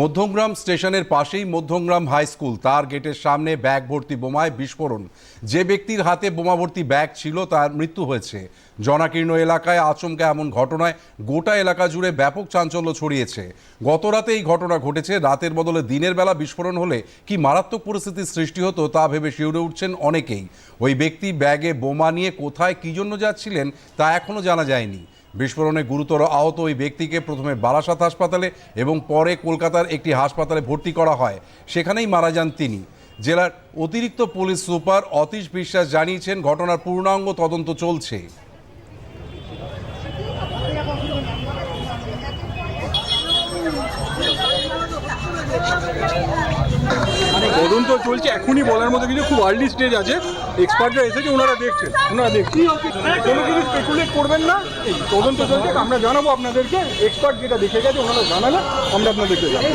মধ্যমগ্রাম স্টেশনের পাশেই Madhyamgram high school. তার গেটের সামনে ব্যাগ ভর্তি বোমায় বিস্ফোরণ। যে ব্যক্তির হাতে বোমা ভর্তি ব্যাগ ছিল, তার মৃত্যু হয়েছে। জনাকীর্ণ এলাকায় আচমকা এমন ঘটনায় গোটা এলাকা জুড়ে ব্যাপক চাঞ্চল্য ছড়িয়েছে। গত রাতে এই ঘটনা ঘটেছে। রাতের বদলে দিনের বেলা বিস্ফোরণ হলে কি মারাত্মক পরিস্থিতির সৃষ্টি হতো তা ভেবে শিউরে উঠছেন অনেকেই। ওই ব্যক্তি ব্যাগে বোমা নিয়ে কোথায় কী জন্য যাচ্ছিলেন তা এখনও জানা যায়নি। বিস্ফোরণে গুরুতর আহত ওই ব্যক্তিকে প্রথমে বারাসাত হাসপাতালে এবং পরে কলকাতার একটি হাসপাতালে ভর্তি করা হয়। সেখানেই মারা যান তিনি। জেলার অতিরিক্ত পুলিশ সুপার অতীশ বিশ্বাস জানিয়েছেন, ঘটনার পূর্ণাঙ্গ তদন্ত চলছে। তদন্ত চলছে, এখনই বলার মতো কিছু খুব আর্লি স্টেজ আছে। এক্সপার্টরা এসেছে, ওনারা দেখছেন ওনারা দেখছেন। কোনো কিছু স্পেকুলেট করবেন না। এই তদন্ত চলছে, আমরা জানাব আপনাদেরকে। এক্সপার্ট যেটা দেখে গেছে, ওনারা জানালে আমরা আপনাদেরকে জানাব।